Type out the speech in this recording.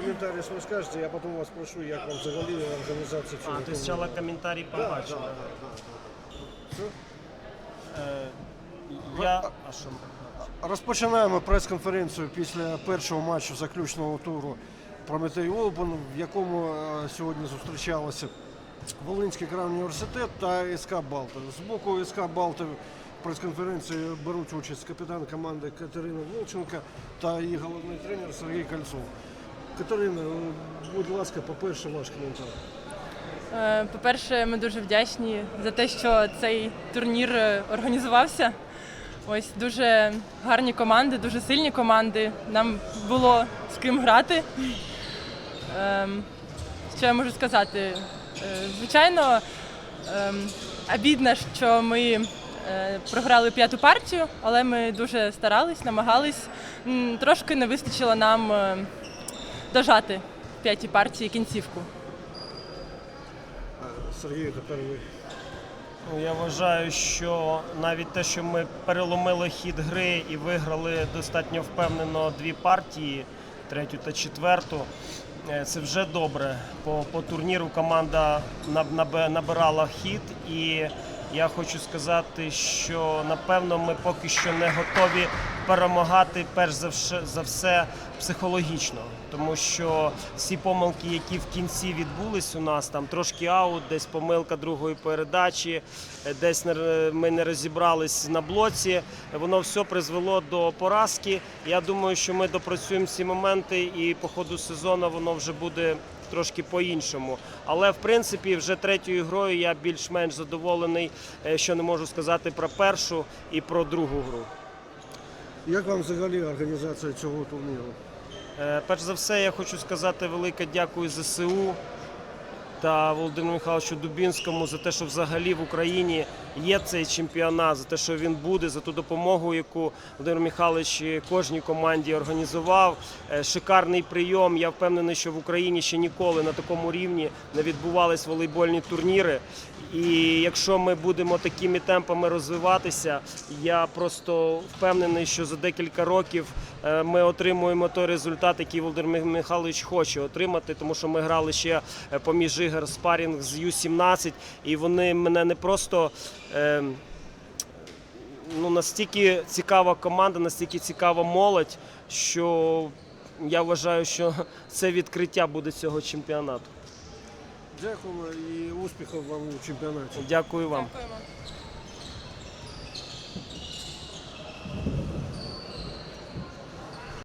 комментарий свой скажете, я потом вас спрошу, як вам взагалі організація цього. А, ти спочатку коментарі Да, да, побачив. да, да. Е, Я. А що? Розпочинаємо прес-конференцію після першого матчу заключного туру Прометей Олбан, в якому е, сьогодні зустрічалися Волинський край університет та СК Балти. З боку СК Балти в прес-конференції беруть участь капітан команди Катерина Волченка та її головний тренер Сергій Кольцов. Катерина, е, будь ласка, по-перше, ваш коментар. Е, По-перше, ми дуже вдячні за те, що цей турнір е, організувався. Ось дуже гарні команди, дуже сильні команди. Нам було з ким грати. Ем, Що я можу сказати? Звичайно, ем, обідно, що ми програли п'яту партію, але ми дуже старались, намагались. Трошки не вистачило нам дожати в п'ятій партії кінцівку. Сергій, тепер ви. Ну, Я вважаю, що навіть те, що ми переломили хід гри і виграли достатньо впевнено дві партії, третю та четверту, е, це вже добре. По, по турніру команда набирала хід, і я хочу сказати, що напевно ми поки що не готові перемагати перш за все, за все психологічно, тому що всі помилки, які в кінці відбулись у нас, там трошки аут, десь помилка другої передачі, десь не ми не розібрались на блоці. Воно все призвело до поразки. Я думаю, що ми допрацюємо ці моменти, і по ходу сезону воно вже буде. Трошки по-іншому, але в принципі вже третьою грою я більш-менш задоволений, е, що не можу сказати про першу і про другу гру. Як вам взагалі організація цього турніру? Е, Перш за все, я хочу сказати велике дякую ЗСУ та Володимиру Михайловичу Дубінському за те, що взагалі в Україні є цей чемпіонат, за те, що він буде, за ту допомогу, яку Володимир Михайлович кожній команді організував. Е, Шикарний прийом. Я впевнений, що в Україні ще ніколи на такому рівні не відбувались волейбольні турніри. І якщо ми будемо такими темпами розвиватися, я просто впевнений, що за декілька років е, ми отримуємо той результат, який Володимир Михайлович хоче отримати, тому що ми грали ще е, поміж ігор спарінг з Ю-17, і вони мене не просто. е, Ну, настільки цікава команда, настільки цікава молодь, що я вважаю, що це відкриття буде цього чемпіонату. Дякуємо і успіхів вам у чемпіонаті. Дякую вам. Дякуємо.